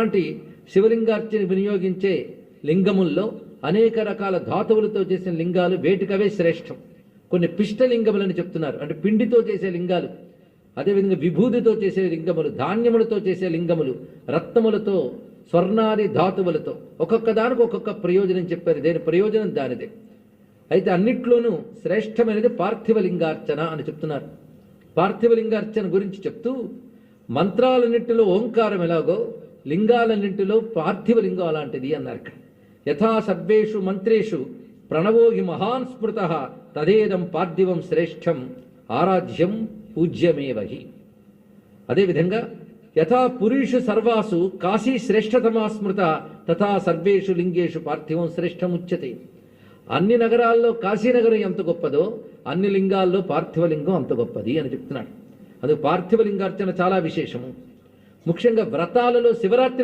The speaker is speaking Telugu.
అలాంటి శివలింగార్చన వినియోగించే లింగముల్లో అనేక రకాల ధాతువులతో చేసిన లింగాలు వేటికవే శ్రేష్టం. కొన్ని పిష్టలింగములని చెప్తున్నారు. అంటే పిండితో చేసే లింగాలు అదేవిధంగా విభూతితో చేసే లింగములు ధాన్యములతో చేసే లింగములు రత్నములతో స్వర్ణాది ధాతువులతో. ఒక్కొక్క దానికి ఒక్కొక్క ప్రయోజనం చెప్పారు. దేని ప్రయోజనం? దానిదే. అయితే అన్నిట్లోనూ శ్రేష్టమైనది పార్థివ లింగార్చన అని చెప్తున్నారు. పార్థివ లింగార్చన గురించి చెప్తూ మంత్రాలన్నింటిలో ఓంకారం ఎలాగో లింగాలన్నింటిలో పార్థివ లింగం అలాంటిది అన్నారు ఇక్కడ. యథా సర్వేషు మంత్రేషు ప్రణవో హి మహాన్ స్మృత తదేదం పార్థివం శ్రేష్టం ఆరాధ్యం పూజ్యమేవహి. అదేవిధంగా యథా పురుషు సర్వాసు కాశీ శ్రేష్టతమా స్మృత తథా సర్వేషు లింగేషు పార్థివం శ్రేష్టముచ్యతే అన్ని నగరాల్లో కాశీనగరం ఎంత గొప్పదో అన్ని లింగాల్లో పార్థివలింగం అంత గొప్పది అని చెప్తున్నాడు. అందుకు పార్థివలింగార్చన చాలా విశేషము. ముఖ్యంగా వ్రతాలలో శివరాత్రి